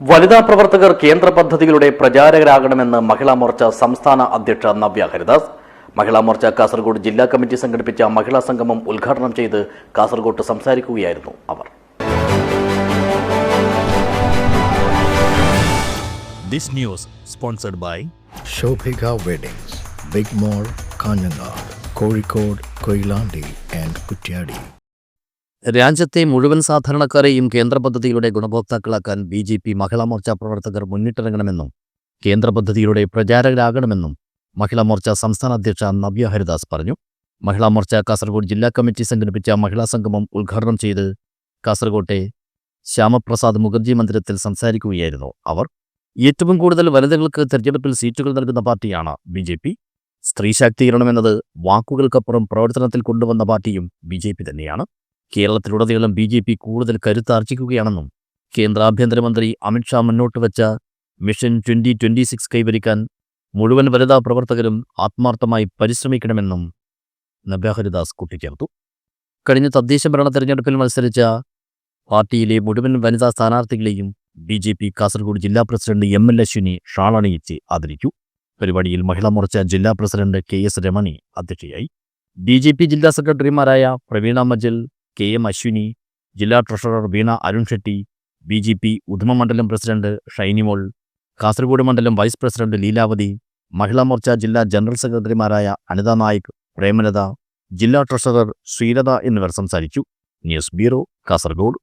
വനിതാ പ്രവർത്തകർ കേന്ദ്ര പദ്ധതികളുടെ പ്രചാരകരാകണമെന്ന് മഹിളാ മോർച്ച സംസ്ഥാന അധ്യക്ഷ നവ്യ ഹരിദാസ് മഹിളാ മോർച്ച കാസർഗോഡ് ജില്ലാ കമ്മിറ്റി സംഘടിപ്പിച്ച മഹിളാ സംഗമം ഉദ്ഘാടനം ചെയ്ത് കാസർഗോട്ട് സംസാരിക്കുകയായിരുന്നു അവർ This news sponsored by Shobhika Weddings, Big Mall, Kanhangad Kozhikode Koilandi and Kutyadi. രാജ്യത്തെ മുഴുവൻ സാധാരണക്കാരെയും കേന്ദ്ര പദ്ധതിയുടെ ഗുണഭോക്താക്കളാക്കാൻ B J P Mahila Morcha പ്രവർത്തകർ മുന്നിട്ടിറങ്ങണമെന്നും കേന്ദ്ര പദ്ധതിയുടെ പ്രചാരകരാകണമെന്നും മഹിളാ മോർച്ച സംസ്ഥാന അധ്യക്ഷ നവ്യ ഹരിദാസ് പറഞ്ഞു. മഹിളാ മോർച്ച കാസർഗോഡ് ജില്ലാ കമ്മിറ്റി സംഘടിപ്പിച്ച മഹിളാ സംഗമം ഉദ്ഘാടനം ചെയ്ത് കാസർഗോട്ടെ ശ്യാമപ്രസാദ് മുഖർജി മന്ദിരത്തിൽ സംസാരിക്കുകയായിരുന്നു അവർ. ഏറ്റവും കൂടുതൽ വനിതകൾക്ക് തെരഞ്ഞെടുപ്പിൽ സീറ്റുകൾ നൽകുന്ന പാർട്ടിയാണ് ബി ജെ പി. സ്ത്രീ ശാക്തീകരണമെന്നത് വാക്കുകൾക്കപ്പുറം പ്രവർത്തനത്തിൽ കൊണ്ടുവന്ന പാർട്ടിയും ബി ജെ പി തന്നെയാണ്. കേരളത്തിലുടനീളം ബി ജെ പി കൂടുതൽ കരുത്താർജിക്കുകയാണെന്നും കേന്ദ്ര ആഭ്യന്തരമന്ത്രി അമിത്ഷാ മുന്നോട്ട് വെച്ച മിഷൻ ട്വന്റി ട്വന്റി സിക്സ് കൈവരിക്കാൻ മുഴുവൻ വനിതാ പ്രവർത്തകരും ആത്മാർത്ഥമായി പരിശ്രമിക്കണമെന്നും നബ്യ ഹരിദാസ് കൂട്ടിച്ചേർത്തു. കഴിഞ്ഞ തദ്ദേശ ഭരണ തെരഞ്ഞെടുപ്പിൽ മത്സരിച്ച പാർട്ടിയിലെ മുഴുവൻ വനിതാ സ്ഥാനാർത്ഥികളെയും ബി ജെ പി കാസർഗോഡ് ജില്ലാ പ്രസിഡന്റ് എം എൽ അശ്വിനി ഷാളണിയിച്ച് ആദരിച്ചു. പരിപാടിയിൽ മഹിളാ മോർച്ച ജില്ലാ പ്രസിഡന്റ് കെ എസ് രമണി അധ്യക്ഷയായി. ബി ജെ പി ജില്ലാ സെക്രട്ടറിമാരായ പ്രവീണ മജൽ കെ എം അശ്വിനി ജില്ലാ treasurer Veena Arun Shetty B J P Uduma മണ്ഡലം പ്രസിഡന്റ് ഷൈനിമോൾ കാസർഗോഡ് മണ്ഡലം വൈസ് പ്രസിഡന്റ് ലീലാവതി മഹിളാ മോർച്ച ജില്ലാ ജനറൽ സെക്രട്ടറിമാരായ അനിത നായിക് പ്രേമലത ജില്ലാ ട്രഷറർ ശ്രീലത എന്നിവർ സംസാരിച്ചു. News bureau Kasaragod.